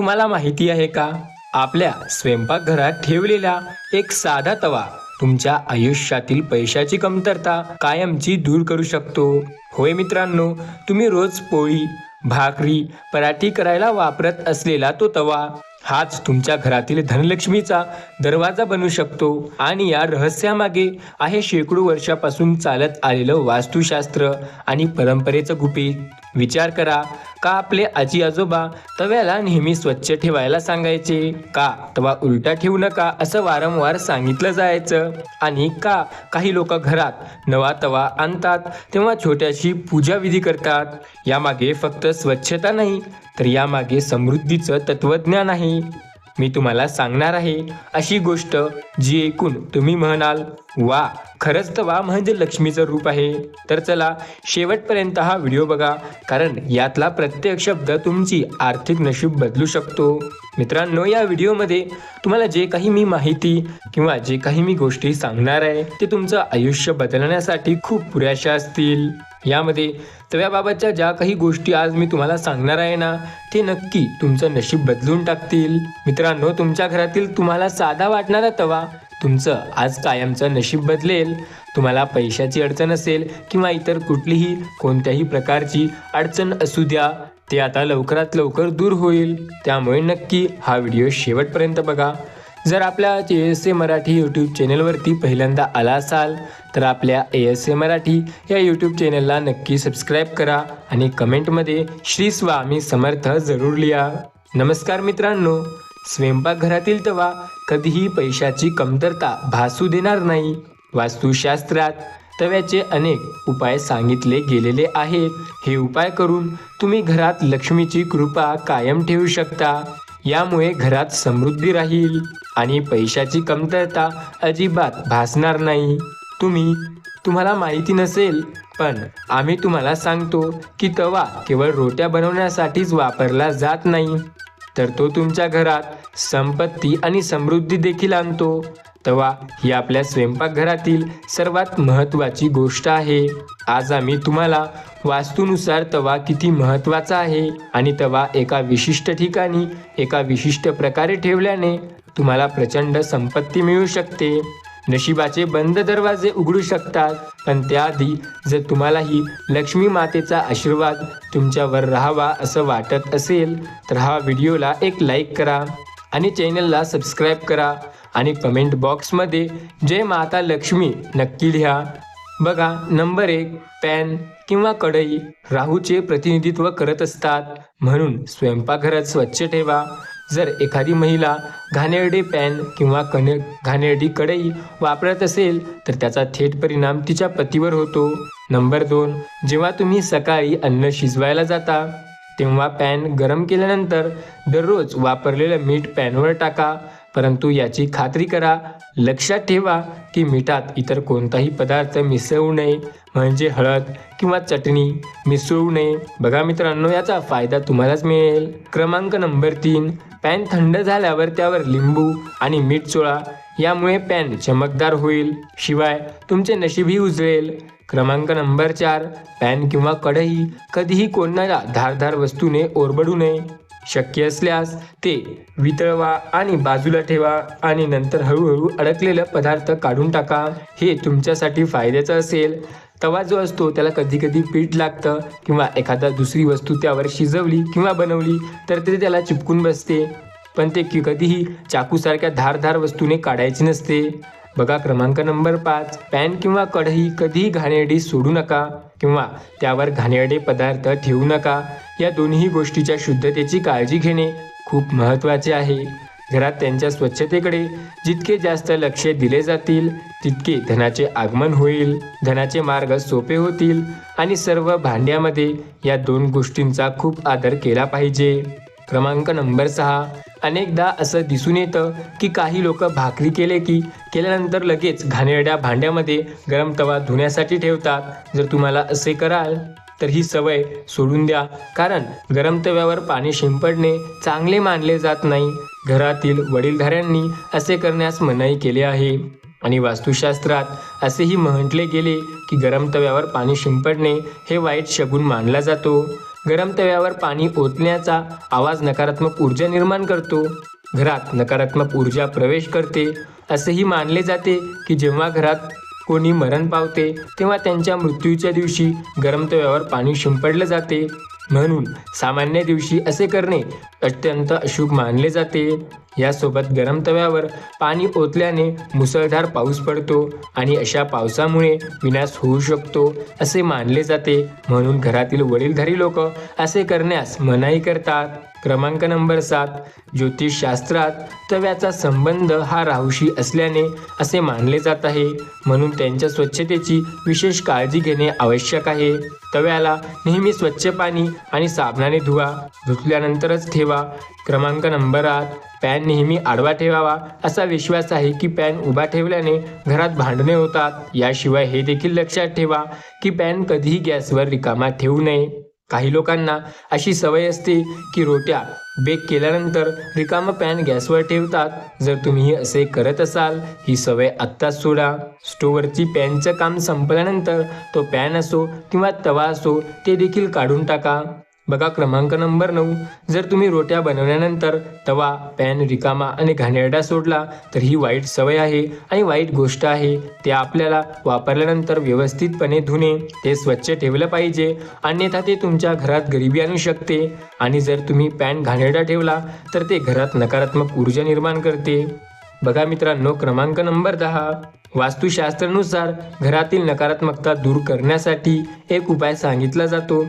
तुम्हाला माहिती आहे का? आपल्या स्वयंपाकघरात ठेवलेला एक साधा तवा तुमच्या आयुष्यातील पैशाची कमतरता कायमची दूर करू शकतो. होय मित्रांनो तुम्ही रोज पोळी भाकरी पराठी करायला वापरत असलेला तो तवा हाच तुमच्या घरातील धनलक्ष्मीचा दरवाजा बनू शकतो आणि या रहस्यामागे आहे शेकडो वर्षापासून चालत आलेलं वास्तुशास्त्र आणि परंपरेचं गुपित. विचार करा. का आपले आजी आजोबा तव्याला नेहमी स्वच्छ ठेवायला सांगायचे? का तवा उलटा ठेवू नका असं वारंवार सांगितलं जायचं? आणि का काही लोक घरात नवा तवा आणतात तेव्हा छोट्याशी पूजा विधी करतात? यामागे फक्त स्वच्छता नाही तर यामागे समृद्धीचं तत्वज्ञान आहे. मी तुम्हाला सांगणार आहे अशी गोष्ट जी ऐकून तुम्ही म्हणाल वा खरंच तर वा म्हणजे लक्ष्मीचं रूप आहे. तर चला शेवटपर्यंत हा व्हिडिओ बघा कारण यातला प्रत्येक शब्द तुमची आर्थिक नशीब बदलू शकतो. मित्रांनो या व्हिडिओमध्ये तुम्हाला जे काही मी माहिती किंवा जे काही मी गोष्टी सांगणार आहे ते तुमचं आयुष्य बदलण्यासाठी खूप पुरेशा असतील. यामध्ये तव्याबाबतच्या ज्या काही गोष्टी आज मी तुम्हाला सांगणार आहे ना ते नक्की तुमचं नशीब बदलून टाकतील. मित्रांनो तुमच्या घरातील तुम्हाला साधा वाटणारा तवा तुमचं आज कायमचं नशीब बदलेल. तुम्हाला पैशाची अडचण असेल किंवा इतर कुठलीही कोणत्याही प्रकारची अडचण असू द्या ते आता लवकरात लवकर दूर होईल. त्यामुळे नक्की हा व्हिडिओ शेवटपर्यंत बघा. जर आपल्या A S A Marathi YouTube चॅनलवरती पहिल्यांदा आला असाल तर आपल्या ए एस ए मराठी या यूट्यूब चॅनलला नक्की सबस्क्राईब करा आणि कमेंटमध्ये श्री स्वामी समर्थ जरूर लिहा. नमस्कार मित्रांनो स्वयंपाकघरातील तवा कधीही पैशाची कमतरता भासू देणार नाही. वास्तुशास्त्रात तव्याचे अनेक उपाय सांगितले गेलेले आहेत. हे उपाय करून तुम्ही घरात लक्ष्मीची कृपा कायम ठेवू शकता. यामुळे घरात समृद्धी राहील. आणि पैशाची कमतरता अजिबात भासणार नाही. तुम्ही तुम्हाला माहिती नसेल पण आम्ही तुम्हाला सांगतो की तवा केवळ रोट्या बनवण्यासाठीच वापरला जात नाही. तर तो तुमच्या घरात संपत्ती आणि समृद्धी देखील आणतो. तवा ही आपल्या स्वयंपाकघरातील सर्वात महत्त्वाची गोष्ट आहे. आज आम्ही तुम्हाला वास्तूनुसार तवा किती महत्त्वाचा आहे आणि तवा एका विशिष्ट ठिकाणी एका विशिष्ट प्रकारे ठेवल्याने तुम्हाला प्रचंड संपत्ती मिळू शकते. नशिबाचे बंद दरवाजे उघडू शकतात पण त्याआधी जर तुम्हालाही लक्ष्मी मातेचा आशीर्वाद तुमच्यावर राहावा असं वाटत असेल तर हा व्हिडिओला एक लाईक करा आणि चॅनलला सबस्क्राईब करा आणि कमेंट बॉक्समध्ये जय माता लक्ष्मी नक्की लिहा. बघा नंबर एक पॅन किंवा कढई राहूचे प्रतिनिधित्व करत असतात म्हणून स्वयंपाकघरात स्वच्छ ठेवा. जर एखादी महिला घाणेरडे पॅन किंवा कने घाणेरडी कढई वापरत असेल तर त्याचा थेट परिणाम तिच्या पतीवर होतो. नंबर दोन जेव्हा तुम्ही सकाळी अन्न शिजवायला जाता तेव्हा पॅन गरम केल्यानंतर दररोज वापरलेलं मीठ पॅनवर टाका. परंतु याची खात्री करा. लक्षात ठेवा की मिठात इतर कोणताही पदार्थ मिसळू नये. म्हणजे हळद किंवा चटणी मिसळू नये. बघा मित्रांनो याचा फायदा तुम्हालाच मिळेल. क्रमांक नंबर तीन पॅन थंड झाल्यावर त्यावर लिंबू आणि मीठ चोळा. यामुळे पॅन चमकदार होईल. शिवाय तुमचे नशीबही उजळेल. क्रमांक नंबर चार पॅन किंवा कढई कधीही कोणाला धारधार वस्तूने ओरबडू नये. शक्य असल्यास ते वितळवा आणि बाजूला ठेवा आणि नंतर हळूहळू अडकलेलं पदार्थ काढून टाका. हे तुमच्यासाठी फायद्याचं असेल. तवा जो असतो त्याला कधी कधी पीठ लागतं किंवा एखादा दुसरी वस्तू त्यावर शिजवली किंवा बनवली तर ते त्याला चिपकून बसते. पण ते की कधीही चाकूसारख्या धारधार वस्तूने काढायची नसते. बघा क्रमांक नंबर पाच. पॅन किंवा कढई कधीही घाणेरडी सोडू नका किंवा त्यावर घाणेरडे पदार्थ ठेवू नका. या दोन्ही गोष्टीच्या शुद्धतेची काळजी घेणे खूप महत्त्वाचे आहे. घरात त्यांच्या स्वच्छतेकडे जितके जास्त लक्ष दिले जातील तितके धनाचे आगमन होईल. धनाचे मार्ग सोपे होतील आणि सर्व भांड्यामध्ये या दोन गोष्टींचा खूप आदर केला पाहिजे. क्रमांक नंबर सहा. अनेकदा असं दिसून येतं की काही लोक भाकरी केले की केल्यानंतर लगेच घाणेरड्या भांड्यामध्ये गरम तवा धुण्यासाठी ठेवतात. जर तुम्हाला असे कराल तर ही सवय सोडून द्या. कारण गरम तव्यावर पाणी शिंपडणे चांगले मानले जात नाही. घरातील वडीलधाऱ्यांनी असे करण्यास मनाई केले आहे. आणि वास्तुशास्त्रात असेही म्हटले गेले की गरम तव्यावर पाणी शिंपडणे हे वाईट शगून मानला जातो. गरम तव्यावर पाणी ओतण्याचा आवाज नकारात्मक ऊर्जा निर्माण करतो. घरात नकारात्मक ऊर्जा प्रवेश करते. असेही मानले जाते की जेव्हा घरात कोणी मरण पावते तेव्हा त्यांच्या मृत्यूच्या दिवशी गरम तव्यावर पाणी शिंपडले जाते. म्हणून सामान्य दिवशी असे करणे अत्यंत अशुभ मानले जाते. यासोबत गरम तव्यावर पाणी ओतल्याने मुसळधार पाऊस पडतो आणि अशा पावसामुळे विनाश होऊ शकतो असे मानले जाते. म्हणून घरातील वडीलधारी लोक असे करण्यास मनाई करतात. क्रमांक नंबर सात ज्योतिषशास्त्रात तव्याचा संबंध हा राहूशी असल्याने असे मानले जात आहे. म्हणून त्यांच्या स्वच्छतेची विशेष काळजी घेणे आवश्यक आहे. तव्याला नेहमी स्वच्छ पाणी आणि साबणाने धुवा धुतल्यानंतरच ठेवा. क्रमांक नंबर आठ पॅन नेहमी आडवा ठेवावा असा विश्वास आहे की पॅन उभा ठेवल्याने घरात भांडणे होतात. याशिवाय हे देखील लक्षात ठेवा की पॅन कधीही गॅसवर रिकामा ठेवू नये. काही लोकांना अशी सवय असते की रोट्या बेक केल्यानंतर रिकामा पॅन गॅसवर ठेवतात. जर तुम्ही असे करत असाल ही सवय आत्ताच सोडा. स्टोवरची पॅनचं काम संपल्यानंतर तो पॅन असो किंवा तवा असो ते देखील काढून टाका. बघा क्रमांक नंबर नऊ. जर तुम्ही रोट्या बनवल्यानंतर तवा पॅन रिकामा आणि घाणेरडा सोडला तर ही वाईट सवय आहे आणि वाईट गोष्ट आहे. ते आपल्याला वापरल्यानंतर व्यवस्थितपणे धुणे ते स्वच्छ ठेवलं पाहिजे. अन्यथा ते तुमच्या घरात गरिबी आणू शकते. आणि जर तुम्ही पॅन घाणेरडा ठेवला तर ते घरात नकारात्मक ऊर्जा निर्माण करते. बघा मित्रांनो क्रमांक नंबर दहा. वास्तुशास्त्रानुसार घरातील नकारात्मकता दूर करण्यासाठी एक उपाय सांगितला जातो.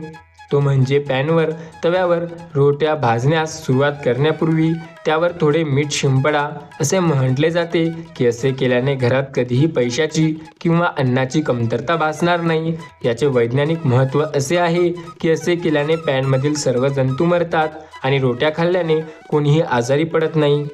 तो म्हणजे पॅनवर तव्यावर रोट्या भाजण्यास सुरुवात करण्यापूर्वी त्यावर थोडे मीठ शिंपडा असे म्हटले जाते की असे केल्याने घरात कधीही पैशाची किंवा अन्नाची कमतरता भासणार नाही. याचे वैज्ञानिक महत्त्व असे आहे की असे केल्याने पॅनमधील सर्व जंतू मरतात आणि रोट्या खाल्ल्याने कोणीही आजारी पडत नाही.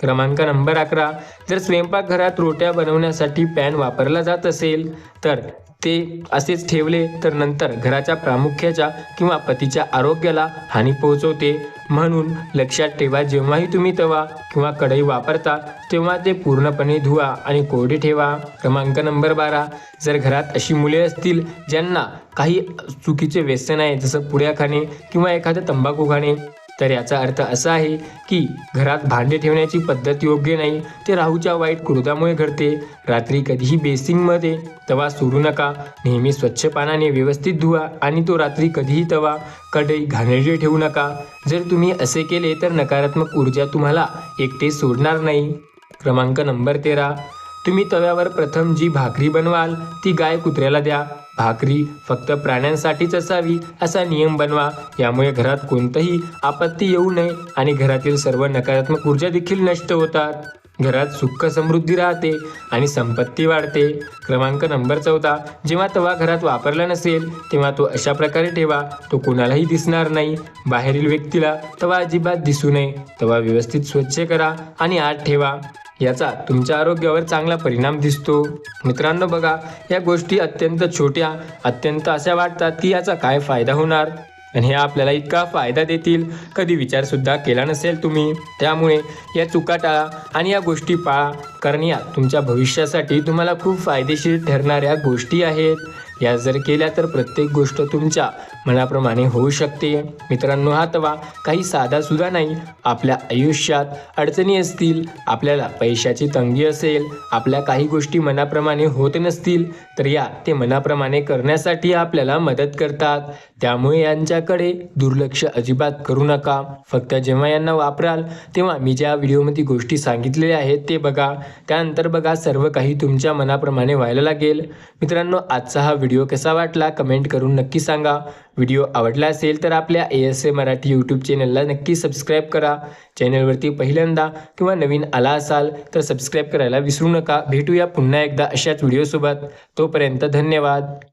क्रमांक नंबर अकरा. जर स्वयंपाकघरात रोट्या बनवण्यासाठी पॅन वापरला जात असेल तर ते असेच ठेवले तर नंतर घराच्या प्रामुख्याच्या किंवा पतीच्या आरोग्याला हानी पोहोचवते. म्हणून लक्षात ठेवा जेव्हाही तुम्ही तवा किंवा कढई वापरता तेव्हा ते पूर्णपणे धुवा आणि कोरडे ठेवा. क्रमांक नंबर बारा. जर घरात अशी मुले असतील ज्यांना काही चुकीचे व्यसन आहे जसं पुड्या खाणे किंवा एखादं तंबाखू खाणे तर याचा अर्थ असा आहे की घरात भांडे ठेवण्याची पद्धत योग्य नाही ते राहूच्या वाईट क्रोधामुळे घडते. रात्री कधीही बेसिंगमध्ये तवा सोडू नका नेहमी स्वच्छ पाण्याने व्यवस्थित धुवा आणि तो रात्री कधीही तवा कढई घाणेरडी ठेवू नका. जर तुम्ही असे केले तर नकारात्मक ऊर्जा तुम्हाला एकटे सोडणार नाही. क्रमांक नंबर तेरा. तुम्ही तव्यावर प्रथम जी भाकरी बनवाल ती गाय कुत्र्याला द्या. भाकरी फक्त प्राण्यांसाठीच असावी असा नियम बनवा. यामुळे घरात कोणतंही आपत्ती येऊ नये आणि घरातील सर्व नकारात्मक ऊर्जा देखील नष्ट होतात. घरात सुख समृद्धी राहते आणि संपत्ती वाढते. क्रमांक नंबर चौदा. जेव्हा तवा घरात वापरला नसेल तेव्हा तो अशा प्रकारे ठेवा. तो कोणालाही दिसणार नाही. बाहेरील व्यक्तीला तवा अजिबात दिसू नये. तवा व्यवस्थित स्वच्छ करा आणि आत ठेवा. याचा तुमच्या आरोग्यावर चांगला परिणाम दिसतो. मित्रांनो बघा या गोष्टी अत्यंत छोट्या अत्यंत अशा वाटतात की याचा काय फायदा होणार? आणि हे आपल्याला इतका फायदा देतील. कधी विचारसुद्धा केला नसेल तुम्ही. त्यामुळे या चुका टाळा आणि या गोष्टी पाळा. कारण या तुमच्या भविष्यासाठी तुम्हाला खूप फायदेशीर ठरणाऱ्या गोष्टी आहेत. या जर केल्या तर प्रत्येक गोष्ट तुमच्या मनाप्रमाणे होऊ शकते. मित्रांनो हा तवा काही साधा सुद्धा नाही. आपल्या आयुष्यात अडचणी असतील आपल्याला पैशाची तंगी असेल आपल्या काही गोष्टी मनाप्रमाणे होत नसतील तर या ते मनाप्रमाणे करण्यासाठी आपल्याला मदत करतात. त्यामुळे यांच्याकडे दुर्लक्ष अजिबात करू नका. फक्त जेव्हा यांना वापराल तेव्हा मी ज्या व्हिडिओमध्ये गोष्टी सांगितलेल्या आहेत ते बघा. त्यानंतर बघा सर्व काही तुमच्या मनाप्रमाणे व्हायला लागेल. मित्रांनो आजचा हा व्हिडिओ कसा वाटला? कमेंट करून नक्की सांगा. व्हिडिओ आवडला असेल तर आपल्या A S A Marathi YouTube चॅनलला नक्की सबस्क्राईब करा. चॅनलवरती पहिल्यांदा किंवा नवीन आला असाल तर सबस्क्राईब करायला विसरू नका. भेटूया पुन्हा एकदा अशाच व्हिडिओसोबत तोपर्यंत धन्यवाद.